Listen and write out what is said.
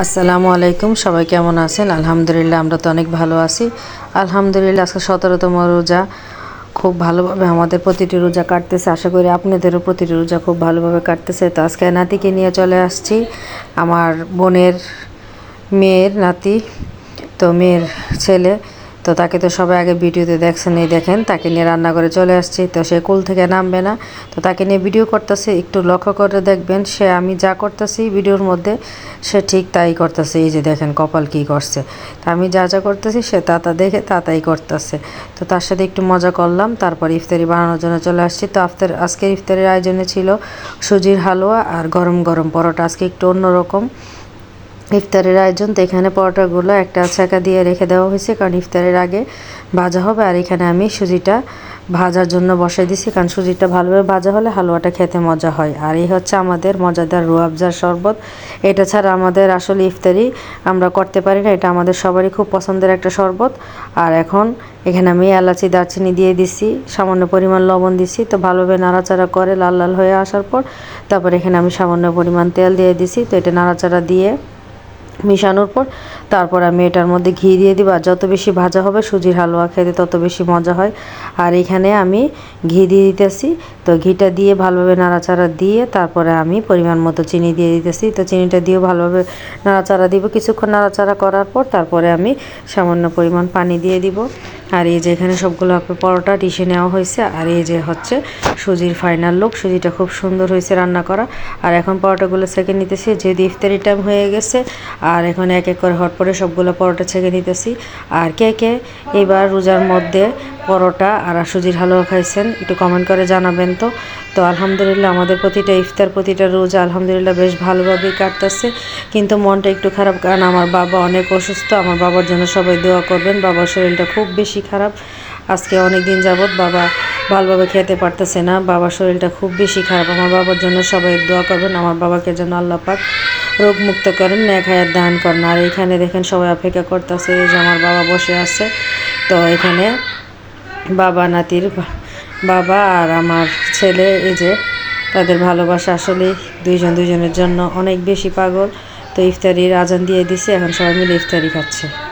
আসসালামু আলাইকুম, সবাই কেমন আছেন? আলহামদুলিল্লাহ, আমরা তো অনেক ভালো আছি। আলহামদুলিল্লাহ, আজকে সতেরোতম রোজা। খুব ভালোভাবে আমাদের প্রতিটি রোজা কাটতেছে। আশা করি আপনাদেরও প্রতিটি রোজা খুব ভালোভাবে কাটতেছে। তো আজকে নাতিকে নিয়ে চলে আসছি। আমার বোনের মেয়ের নাতি, তো মেয়ের ছেলে। তো তাকে তো সবাই আগে ভিডিওতে দেখছেন, এই দেখেন, তাকে নিয়ে রান্না করে চলে আসছি। তো সে কুল থেকে নামবে না। তো তাকে নিয়ে ভিডিও করতেছে, একটু লক্ষ্য করে দেখবেন, সে আমি যা করতেছি ভিডিওর মধ্যে, সে ঠিক তাই করতেছে। এই যে দেখেন কপাল কি করছে। তো আমি যা যা করতেছি, সে তা তা দেখে তা তাই করতেছে। তো তার সাথে একটু মজা করলাম, তারপর ইফতারি বানানোর জন্য চলে আসছি। তো আফতার, আজকের ইফতারের আয়োজনে ছিল সুজির হালুয়া আর গরম গরম পরোটা। আজকে একটু অন্যরকম। ইফতারের আয়োজন তো এখানে পরোটাগুলো একটা ছাকা দিয়ে রেখে দেওয়া হয়েছে, কারণ ইফতারের আগে ভাজা হবে। আর এখানে আমি সুজিটা ভাজার জন্য বসাই দিছি, কারণ সুজিটা ভালোভাবে ভাজা হলে হালুয়াটা খেতে মজা হয়। আর এই হচ্ছে আমাদের মজাদার রুয়াবজার শরবত। এটা ছাড়া আমাদের আসলে ইফতারি আমরা করতে পারি না, এটা আমাদের সবারই খুব পছন্দের একটা শরবত। আর এখন এখানে আমি এলাচি, দারচিনি দিয়ে দিছি, সামান্য পরিমাণ লবণ দিছি, তো ভালোভাবে নাড়াচাড়া করে লাল লাল হয়ে আসার পর তারপর এখানে আমি সামান্য পরিমাণ তেল দিয়ে দিছি। তো এটা নাড়াচাড়া দিয়ে মিশানোর পর তারপর আমি এটার মধ্যে ঘি দিয়ে দিব। আর যত বেশি ভাজা হবে, সুজির হালুয়া খেতে তত বেশি মজা হয়। আর এখানে আমি ঘি দিয়ে দিতেছি। তো ঘিটা দিয়ে ভালোভাবে নাড়াচাড়া দিয়ে তারপরে আমি পরিমাণ মতো চিনি দিয়ে দিতেছি। তো চিনিটা দিয়েও ভালোভাবে নাড়াচাড়া দিব। কিছুক্ষণ নাড়াচাড়া করার পর তারপরে আমি সামান্য পরিমাণ পানি দিয়ে দিব। আর এই যে এখানে সবগুলো পরোটা, ডিশে নেওয়া হয়েছে। আর এই যে হচ্ছে সুজির ফাইনাল লুক সুজিটা খুব সুন্দর হয়েছে রান্না করা। আর এখন পরোটাগুলো ছেঁকে নিতেছি, যেহেতু ইফতারি টাইম হয়ে গেছে, আর এখন এক এক করে হট পরে সবগুলো পরোটা ছেঁকে নিতেছি। আর কে কে? এবার রোজার মধ্যে পরোটা আর সুজির হালুয়া খাইছেন, একটু কমেন্ট করে জানাবেন তো। তো আলহামদুলিল্লাহ আমাদের প্রতিটা ইফতার, প্রতিটা রোজা আলহামদুলিল্লাহ বেশ ভালোভাবেই কাটতেছে। কিন্তু মনটা একটু খারাপ কারণ আমার বাবা অনেক অসুস্থ, আমার বাবার জন্য সবাই দোয়া করবেন, বাবার শরীরটা খুব বেশি খারাপ। আজকে অনেক দিন যাবৎ বাবা ভালোভাবে খেতে পারতেছে না, বাবার শরীরটা খুব বেশি খারাপ। আমার বাবার জন্য সবাই দোয়া করবেন, আমার বাবাকে যেন আল্লাহ পাক রোগ মুক্ত করেন, ন্যাক হায়াত দান করেন। আর এখানে দেখেন সবাই অপেক্ষা করতেছে যে আমার বাবা বসে আছে। তো এখানে বাবা নাতির বাবা আর আমার ছেলে, এই যে তাদের ভালোবাসা আসলে দুইজন দুইজনের জন্য অনেক বেশি পাগল। তো ইফতারির আজান দিয়ে দিছে, এখন সবাই মিলে ইফতারি খাচ্ছে।